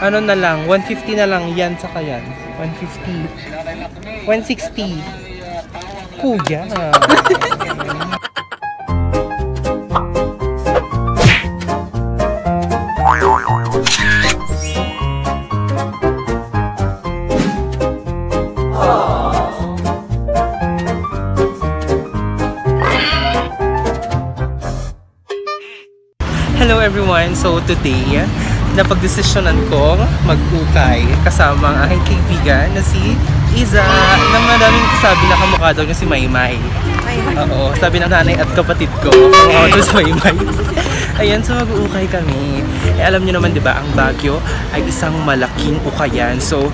Ano na lang, 150 na lang yan sa yan. 150. 160. Kuya. Hello everyone! So today, napagdesisyonan ko mag-ukay kasama ang aking kaibigan na si Iza na maraming sabi na kamukha daw niya si Maymay. Oo, sabi ng nanay at kapatid ko, kamukha daw si Maymay. Ayan, so mag-uukay kami. Eh, alam niyo naman, di ba, ang Baguio ay isang malaking ukayan. So,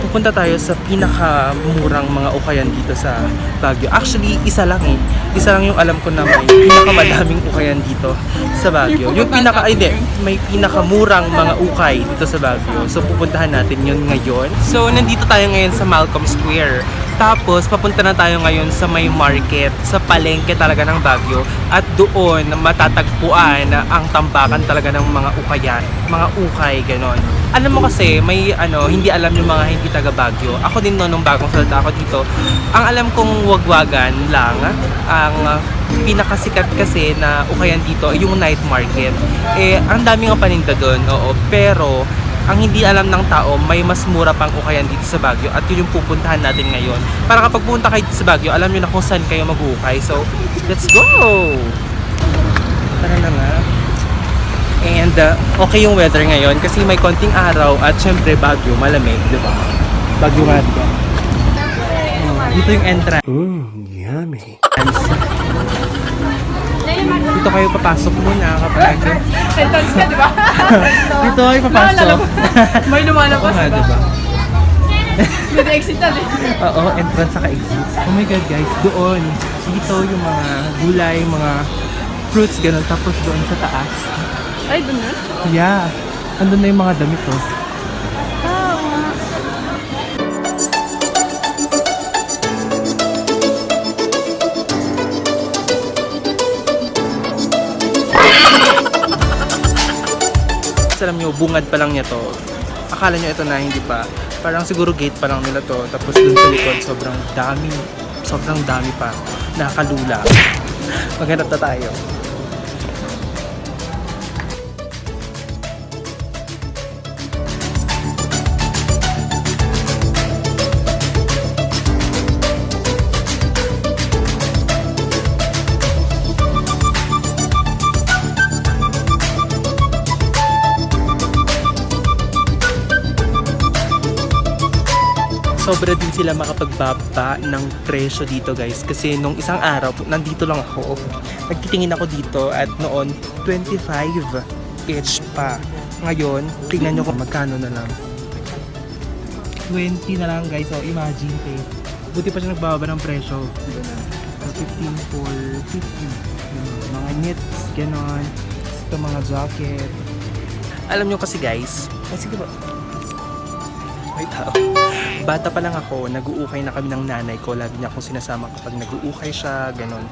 pupunta tayo sa pinakamurang mga ukayan dito sa Baguio. Actually, isa lang eh. Isa lang yung alam ko na may pinakamadaming ukayan dito sa Baguio. Yung pinaka, ay, hindi, may pinakamurang mga ukay dito sa Baguio. So, pupuntahan natin yun ngayon. So, nandito tayo ngayon sa Malcolm Square. Tapos, papunta na tayo ngayon sa may market, sa palengke talaga ng Baguio. At doon, matatagpuan ang tambakan talaga ng mga ukayan, mga ukay, ganon. Alam mo kasi, may ano, hindi alam yung mga hindi taga Baguio. Ako din no, nung bagong salita ako dito, ang alam kong wagwagan lang, ang pinakasikat kasi na ukayan dito yung night market. Eh, ang dami nga paninda doon, oo. Pero, ang hindi alam ng tao, may mas mura pang ukayan dito sa Baguio at yun yung pupuntahan natin ngayon. Para kapag pupunta kayo dito sa Baguio, alam nyo na kung saan kayo mag-ukay. So, let's go! Tara na nga. And uh, okay yung weather ngayon kasi may konting araw at syempre Baguio, malamig, di ba? Baguio nga, di ba? Dito yung entrance. Mmm, yummy. Dito kayo papasok muna kapag Entrance ka, di ba? Dito kayo papasok. May lumalabas, Oo nga, di ba? May exit na din. Oo, entrance saka exit. Oh my God, guys, doon. Dito yung mga gulay, mga fruits, ganun. Tapos doon sa taas. Ay, dun na. Yeah. Andun na yung mga damit, oh. Alam nyo, bungad pa lang niya to. Akala nyo ito na, hindi pa. Parang siguro gate pa lang nila to. Tapos dun sa likod, sobrang dami. Sobrang dami pa. Nakakalula. Maghanap na tayo. Sobra din sila makapagbaba ng presyo dito guys. Kasi nung isang araw nandito lang ako. Nagtitingin ako dito at noon 25 each pa. Ngayon tingnan nyo kung magkano na lang. 20 na lang guys. So imagine eh. buti pa siya nagbababa ng presyo. So, 15 for 50 Ganun. mga knits ganon ito mga jacket. Alam nyo kasi guys ay sige ba may tao. Bata pa lang ako, nag-uukay na kami ng nanay ko. Lagi niya akong sinasama kapag nag-uukay siya, ganon.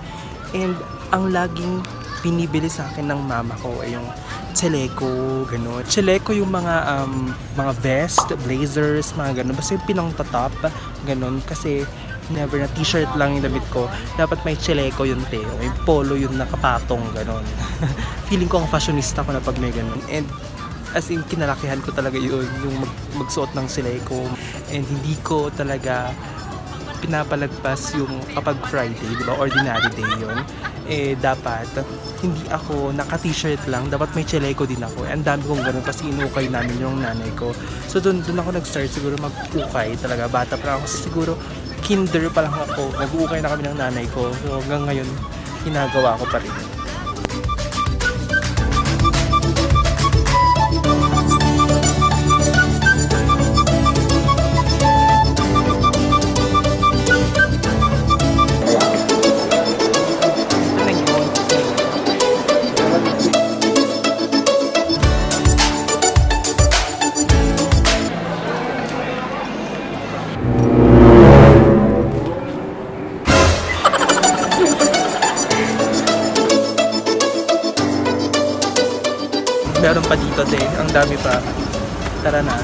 And ang laging pinibili sa akin ng mama ko ay yung chaleco, ganon. Chaleco yung mga um, mga vest, blazers, mga ganon. Basta yung pinang-tatop, ganon. Kasi never na t-shirt lang yung damit ko. Dapat may chaleco yung te. May polo yung nakapatong, ganon. Feeling ko ang fashionista ko na pag may ganon. And as in kinalakihan ko talaga yun yung mag, magsuot ng sileko and hindi ko talaga pinapalagpas yung kapag Friday, di ba? Ordinary day yun. Eh, dapat, hindi ako naka-t-shirt lang. Dapat may chaleco din ako. Ang dami kong ganun kasi inukay namin yung nanay ko. So, dun, dun ako nag-start siguro mag-ukay talaga. Bata pa ako. Siguro, kinder pa lang ako. Nag-ukay na kami ng nanay ko. So, hanggang ngayon, ginagawa ko pa rin. Meron pa dito din. Ang dami pa. Tara na.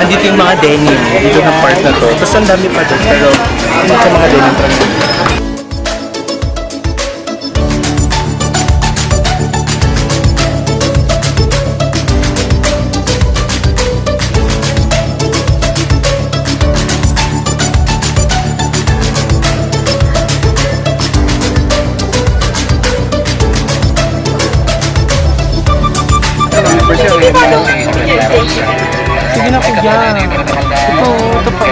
Andito yung mga denim. Dito ng part na to. Tapos ang dami pa doon. Pero hindi ko mga denim Sige na kuya. Ito, ito pa.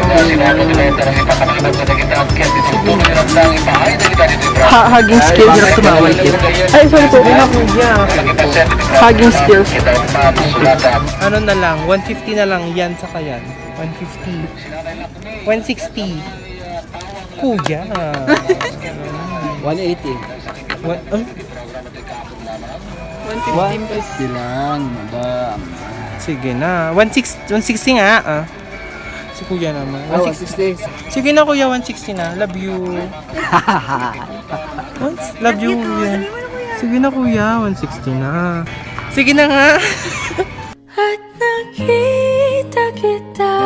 Ha hugging skills. Hirap tumawal kit. Ay, sorry po. Sige na kuya. Hugging skills. Ano na lang, 150 na lang yan sa yan. 150. 160. Kuya. 180. What? Um, 150 lang, madam. Sige na. 160, 160 nga. Ah. Si kuya naman. Oh, 160. 160. Sige na kuya, 160 na. Love you. Once, love you. kuya. Sige na kuya, 160 na. Sige na nga. At nakita kita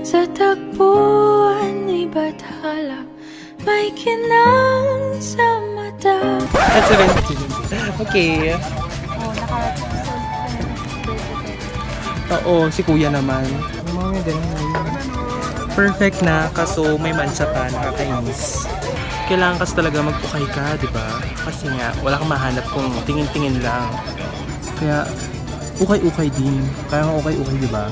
sa tagpuan ni Bathala May kinang sa mata At 17. Okay. Oo, si kuya naman. Mga ganun. Perfect na, kaso may mansa pa, nakakainis. Kailangan kasi talaga magpukay ka, di ba? Kasi nga, wala kang mahanap kung tingin-tingin lang. Kaya, ukay-ukay din. Kaya nga ukay-ukay, di ba?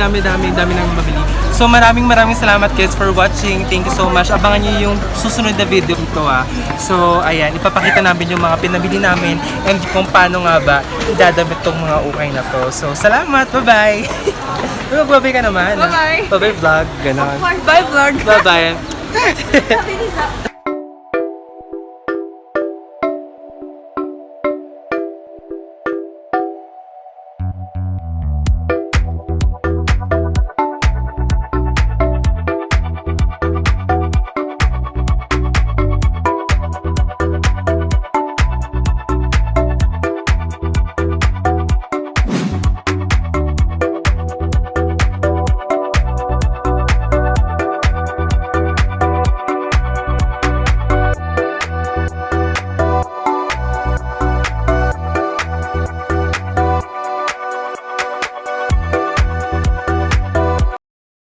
Ang dami-dami, dami nang mabili. So maraming maraming salamat guys for watching. Thank you so much. Abangan niyo yung susunod na video ito ah. So ayan, ipapakita namin yung mga pinabili namin and kung paano nga ba idadamit tong mga ukay na to. So salamat, bye-bye! Magbabay ka naman. Bye-bye. Bye-bye vlog, ganon. Bye, vlog. Bye-bye.